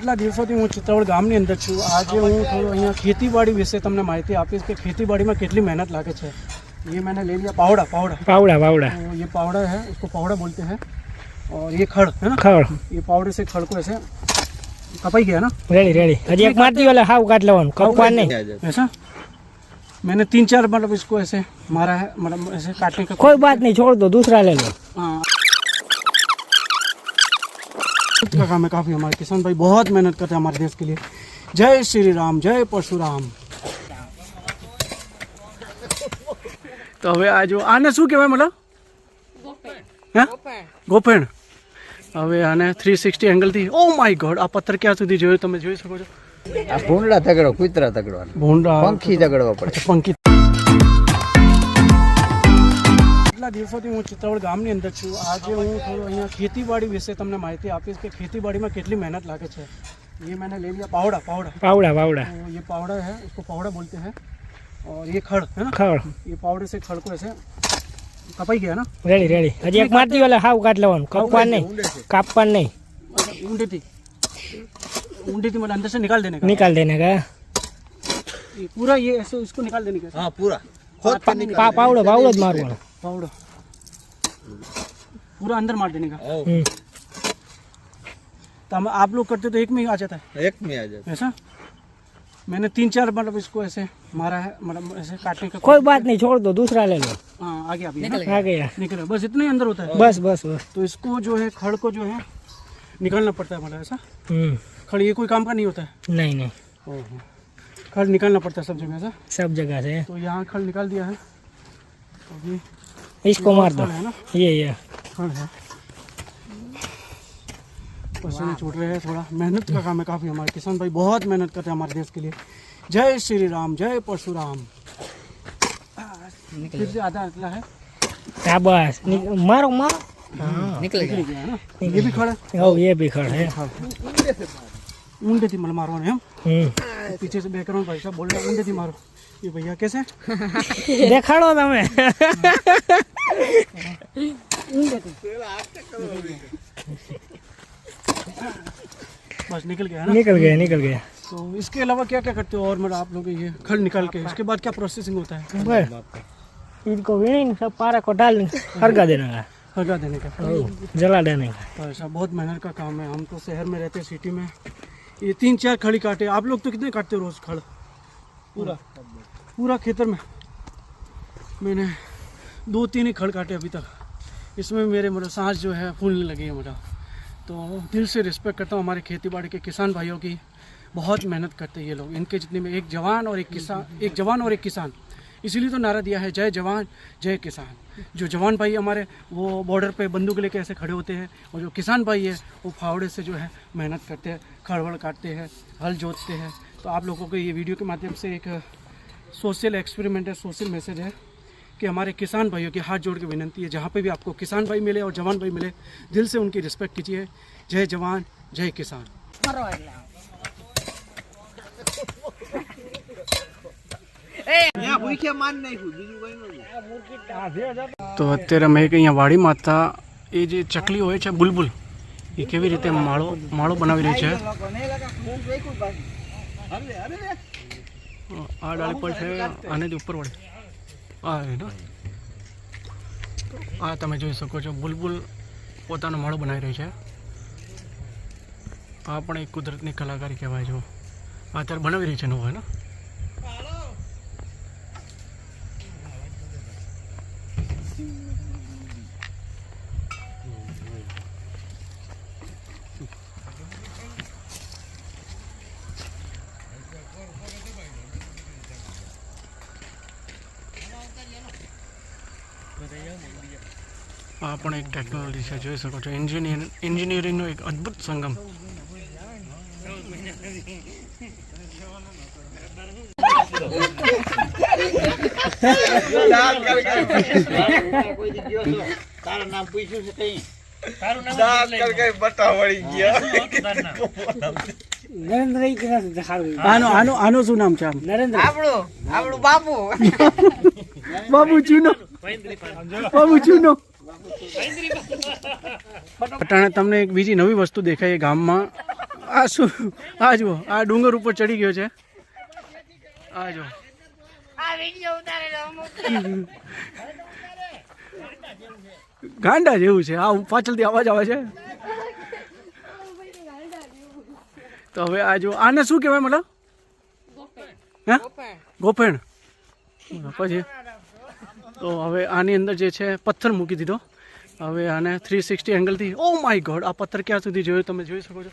કેટલા દિવસોથી હું ચિત્તાવડ ગામની अंदर छू आज हूँ थोड़ा अँ खेतीवाड़ी विषय तमने महती આપીશ कि खेतीवाड़ी में कितनी मेहनत लगे છે ये मैंने ले लिया पावड़ा पावड़ा पावड़ा पावड़ा तो ये पावड़ा है उसको पावड़ा बोलते हैं और ये खड़ है ना खड़ ये पावड़े से खड़ को ऐसे कपाई गया ना रेडी रेडी हजी एक मारती वाला हाउ काट लेवान कपाई नहीं ऐसा मैंने तीन चार मतलब इसको ऐसे मारा है मतलब ऐसे काटने का कोई बात नहीं छोड़ दो दूसरा ले लो हाँ मेहनत कर रहा है काफ़ी हमारे किसान भाई बहुत मेहनत करते हैं हमारे देश के लिए जय श्री राम जय परशुराम तो हमें आज आने शू कह मतलब हाँ? गोपेण हम आने थ्री एंगल थी ओ माय गॉड आ पत्थर क्या सुधी तो जो तुम जी सको भूंडा तगड़ो कूतरा तगड़ो भूंडा पंखी तगड़वा पड़े अच्छा, पंखी दिवसों हूँ चित्तौड़ गाम छू आज हूँ थोड़ा अँ खेतीवाड़ी विषय तक महती आपीस कि खेतीवाड़ी में कितनी मेहनत लगे ये मैंने ले लिया पावड़ा पावड़ा पावड़ा पावड़ा तो ये पावड़ा है इसको पावड़ा बोलते हैं और ये खड़ है ना खड़ ये पावड़े से खड़ को ऐसे कपाई गया ना रेडी रेडी अजय एक मारती वाला हाउ काट लेवन कपान नहीं कपान नहीं ऊंडी थी ऊंडी थी मतलब अंदर से निकाल देने का निकाल देने का पूरा ये ऐसे इसको निकाल देने का हां पूरा खोद के निकाल पावड़ा पावड़ा मारो पावड़ा पूरा अंदर मार देने का हम्म। तो हम आप लोग करते तो एक में ही आ जाता है एक में आ जाता है ऐसा मैंने तीन चार मतलब इसको ऐसे मारा है मतलब ऐसे काटने का कोई बात नहीं छोड़ दो दूसरा ले लो हाँ आगे आप आ हाँ, गया निकल बस इतना ही अंदर होता है बस बस बस तो इसको जो है खड़ को जो है निकालना पड़ता है मतलब ऐसा हम्म। खड़ ये कोई काम का नहीं होता है नहीं नहीं खड़ निकालना पड़ता है सब जगह से सब जगह से तो यहाँ खड़ निकाल दिया है अभी तो इसको मार दो ये ये पसीने छूट रहे हैं थोड़ा मेहनत का काम है काफ़ी हमारे किसान भाई बहुत मेहनत करते हैं हमारे देश के लिए जय श्री राम जय परशुराम फिर से आधा निकला है बस मारो मारो हाँ, हाँ, निकल गया, ये भी खड़ा ओ ये भी खड़ा है हाँ। मारो थी मल मारो ने हम हम्म। पीछे से बैकग्राउंड भाई साहब बोल रहे ऊंडे थी मारो ये भैया कैसे देखाड़ो તમે बस निकल गया ना निकल गया निकल गया तो इसके अलावा क्या क्या करते हो और मतलब आप लोग ये खल निकाल के इसके बाद क्या प्रोसेसिंग होता है इनको सब पारा को डाल हरगा देना है हरगा देने का जला देने का तो ऐसा बहुत मेहनत का काम है हम तो शहर में रहते सिटी में ये तीन चार खड़ी काटे आप लोग तो कितने काटते हो रोज खड़ पूरा पूरा खेतर में मैंने दो तीन ही खड़ काटे अभी तक इसमें मेरे मतलब सांस जो है फूलने लगी है मेरा मतलब। तो दिल से रिस्पेक्ट करता हूँ हमारे खेती बाड़ी के किसान भाइयों की बहुत मेहनत करते हैं ये लोग इनके जितने में एक जवान और एक किसान एक जवान और एक किसान इसीलिए तो नारा दिया है जय जवान जय किसान जो जवान भाई हमारे वो बॉर्डर पे बंदूक लेके ऐसे खड़े होते हैं और जो किसान भाई है वो फावड़े से जो है मेहनत करते हैं खड़बड़ काटते हैं हल जोतते हैं तो आप लोगों को ये वीडियो के माध्यम से एक सोशल एक्सपेरिमेंट है सोशल मैसेज है कि हमारे किसान भाइयों के हाथ जोड़ के विनंती है जहाँ पे भी आपको किसान भाई मिले और जवान भाई मिले दिल से उनकी रिस्पेक्ट कीजिए जय जवान जय किसान તો અત્યારે અમે કે અહીંયા વાડી માતા એ જે ચકલી હોય बुलबुल ये के કેવી રીતે माड़ो માળો બનાવી રહી છે આ ડાળી પર છે આને જ ઉપર વળે આ એનો આ તમે જોઈ શકો છો બુલબુલ પોતાનો માળો બનાવી રહી છે આ પણ એક કુદરતની કલાકારી કહેવાય છે આ અત્યારે બનાવી રહી છે નવો એનો ને આ પણ એક ટેકનોલોજી છે જોઈ શકો છો એન્જિનિયર એન્જિનિયરિંગનો એક અદ્ભુત સંગમ નરેન્દ્ર આનું શું નામ છે આપણો આપણો બાપુ બાપુ ચૂનો પટાણે તમને એક બીજી નવી વસ્તુ દેખાય ગામમાં આ શું આ જુઓ આ ડુંગર ઉપર ચડી ગયો છે આ જુઓ ગાંડા જેવું છે આ પાછળથી અવાજ આવે છે તો હવે આ જુઓ આને શું કહેવાય મતલબ ગોપેણ પછી તો હવે આની અંદર જે છે પથ્થર મૂકી દીધો હવે આને થ્રી સિક્સટી એંગલથી ઓ માય ગોડ આ પથ્થર ક્યાં સુધી જોયો તમે જોઈ શકો છો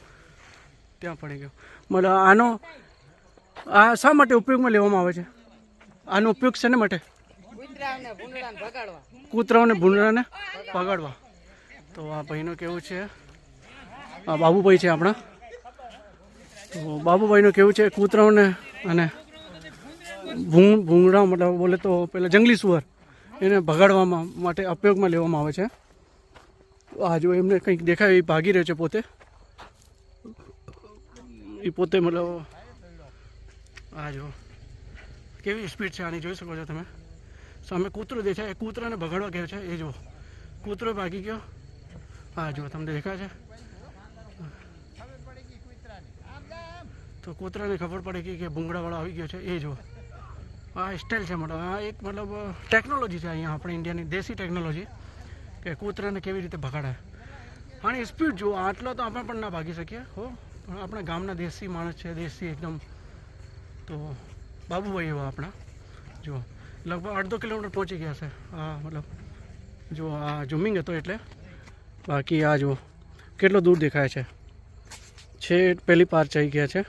ત્યાં પડી ગયો મતલબ આનો આ શા માટે ઉપયોગમાં લેવામાં આવે છે આનો ઉપયોગ શેને માટે કૂતરાઓને ભૂંડરાને ભગાડવા તો આ ભાઈનું કેવું છે આ બાબુભાઈ છે આપણા તો બાબુભાઈનું કેવું છે કૂતરાઓને અને ભૂંગ ભૂંગળા મતલબ બોલે તો પેલા જંગલી સુવર એને ભગાડવામાં માટે ઉપયોગમાં લેવામાં આવે છે આ જો એમને કંઈક દેખાય એ ભાગી રહ્યો છે પોતે એ પોતે મતલબ આ જો કેવી સ્પીડ છે આની જોઈ શકો છો તમે સામે કૂતરો દેખાય એ કૂતરાને ભગાડવા ગયો છે એ જુઓ કૂતરો ભાગી ગયો હા જુઓ તમને દેખાય છે તો કૂતરાને ખબર પડે કે ભૂંગળાવાળો આવી ગયો છે એ જુઓ સ્ટાઇલ છે મતલબ આ એક મતલબ ટેકનોલોજી છે અહીંયા આપણે ઇન્ડિયાની દેશી ટેકનોલોજી કે કૂતરાને કેવી રીતે ભગાડે આની સ્પીડ જુઓ આટલો તો આપણે પણ ના ભાગી શકીએ હો પણ આપણા ગામના દેશી માણસ છે દેશી એકદમ તો બાબુભાઈ એવા આપણા જુઓ લગભગ અડધો કિલોમીટર પહોંચી ગયા છે આ મતલબ જુઓ આ ઝૂમિંગ હતો એટલે બાકી આ જુઓ કેટલો દૂર દેખાય છે છે પહેલી પાર ચઈ ગયા છે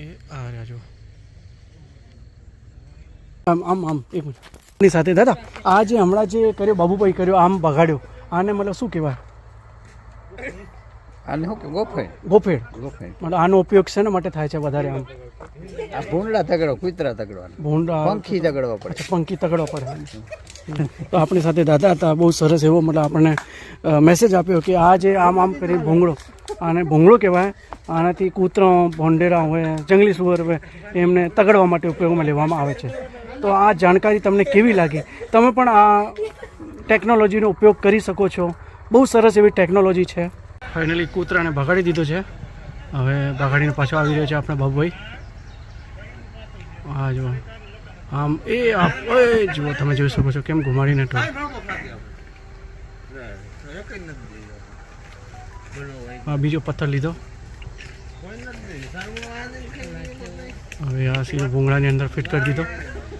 એ આ રહ્યા જુઓ આમ આમ આમ એક મિનિટ સાથે દાદા આ જે હમણાં જે કર્યો બાબુભાઈ કર્યો આમ બગાડ્યો આને મતલબ શું કહેવાય આને શું આનો ઉપયોગ છે ને માટે થાય છે વધારે આમ ભૂંડા તગડો કૂતરા તગડવા ભૂંડા પંખી તગડવા પડે પંખી તગડવા પડે તો આપણી સાથે દાદા હતા બહુ સરસ એવો મતલબ આપણને મેસેજ આપ્યો કે આ જે આમ આમ કરી ભૂંગળો આને ભૂંગળો કહેવાય આનાથી કૂતરા ભોંડેરા હોય જંગલી સુવર હોય એમને તગડવા માટે ઉપયોગમાં લેવામાં આવે છે તો આ જાણકારી તમને કેવી લાગી તમે પણ આ ટેકનોલોજીનો ઉપયોગ કરી શકો છો બહુ સરસ એવી ટેકનોલોજી છે ફાઇનલી કૂતરાને ભગાડી દીધો છે હવે ભગાડીને પાછો આવી રહ્યો છે આપણે બાબુભાઈ હા જુઓ આમ એ જુઓ તમે જોઈ શકો છો કેમ ઘુમાડીને તો હા બીજો પથ્થર લીધો હવે આ સીધો ભૂંગળાની અંદર ફિટ કરી દીધો